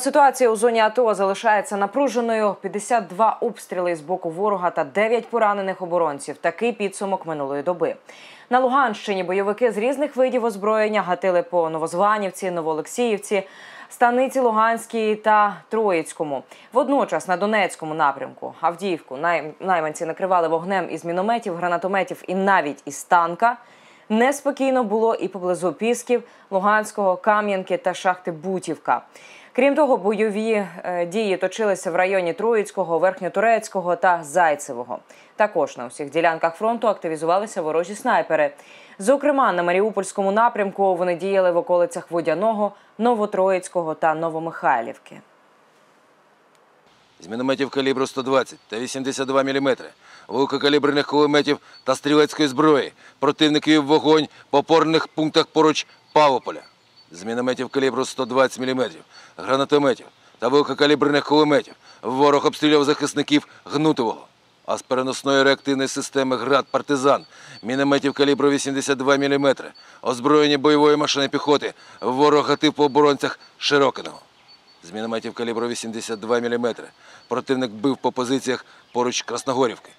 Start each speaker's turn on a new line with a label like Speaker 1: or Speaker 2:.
Speaker 1: Ситуація у зоні АТО залишається напруженою. 52 обстріли з боку ворога та 9 поранених оборонців. Такий підсумок минулої доби. На Луганщині бойовики з різних видів озброєння гатили по Новозванівці, Новоолексіївці, Станиці Луганській та Троїцькому. Водночас на Донецькому напрямку Авдіївку най- найманці накривали вогнем із мінометів, гранатометів і навіть із танка. Неспокійно було і поблизу Пісків, Луганського, Кам'янки та шахти Бутівка. Крім того, бойові е, дії точилися в районі Троїцького, Верхньотурецького та Зайцевого. Також на усіх ділянках фронту активізувалися ворожі снайпери. Зокрема, на Маріупольському напрямку вони діяли в околицях Водяного, Новотроїцького та Новомихайлівки.
Speaker 2: з мінометів калібру 120 та 82 мм, великокаліберних кулеметів та стрілецької зброї. Противник вів вогонь по опорних пунктах поруч Павополя. З мінометів калібру 120 мм, гранатометів та великокаліберних кулеметів ворог обстріляв захисників Гнутового. А з переносної реактивної системи «Град Партизан» мінометів калібру 82 мм, озброєні бойової машини піхоти, ворог гатив по оборонцях Широкиного. З мінометів калібру 82 мм противник бив по позиціях поруч Красногорівки.